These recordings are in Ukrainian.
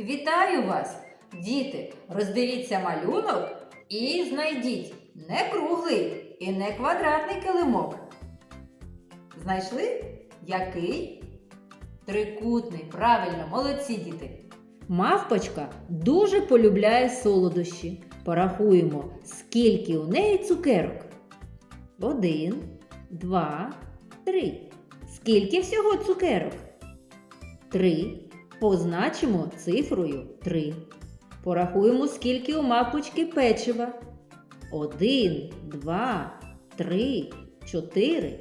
Вітаю вас, діти! Роздивіться малюнок і знайдіть не круглий і не квадратний килимок. Знайшли? Який? Трикутний, правильно, молодці діти. Мавпочка дуже полюбляє солодощі. Порахуємо, скільки у неї цукерок. Один, два, три. Скільки всього цукерок? Три. Позначимо цифрою 3. Порахуємо, скільки у мавпочки печива. 1, 2, 3, 4.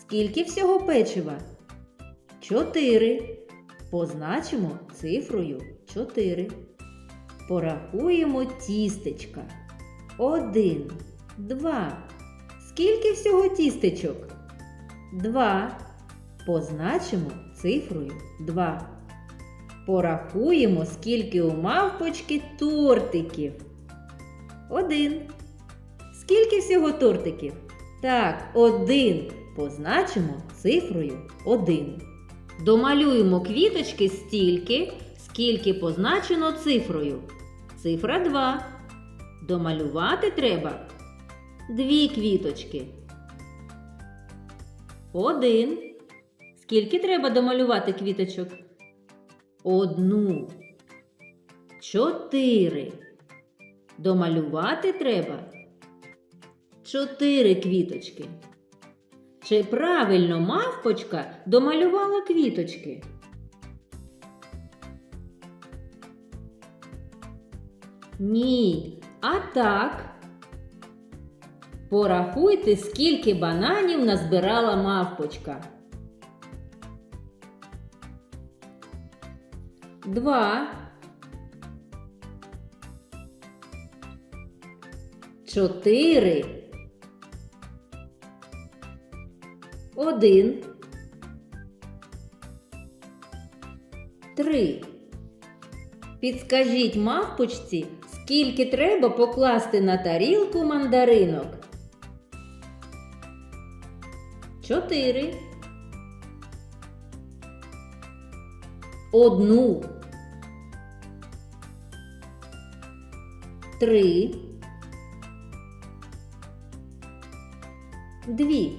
Скільки всього печива? 4. Позначимо цифрою 4. Порахуємо тістечка. 1, 2. Скільки всього тістечок? 2. Позначимо цифрою 2. Порахуємо, скільки у мавпочки тортиків. Один. Скільки всього тортиків? Так, один. Позначимо цифрою 1. Домалюємо квіточки стільки, скільки позначено цифрою. Цифра 2. Домалювати треба дві квіточки. Один. Скільки треба домалювати квіточок? Одну. Чотири. Домалювати треба. Чотири квіточки. Чи правильно мавпочка домалювала квіточки? Ні. А так. Порахуйте, скільки бананів назбирала мавпочка. Два. Чотири. Один. Три. Підскажіть мавпочці, скільки треба покласти на тарілку мандаринок. Чотири. Одну. Три. Дві.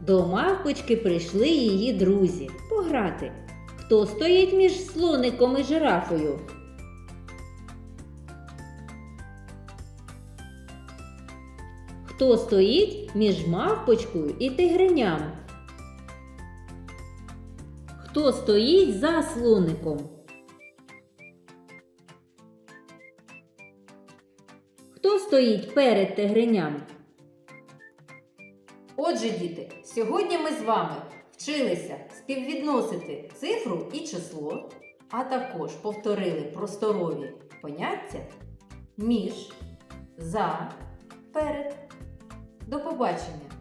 До мавпочки прийшли її друзі пограти. Хто стоїть між слоником і жирафою? Хто стоїть між мавпочкою і тигреням? Хто стоїть за слоником? Стоїть перед тигриням. Отже, діти, сьогодні ми з вами вчилися співвідносити цифру і число, а також повторили просторові поняття між, за, перед. До побачення!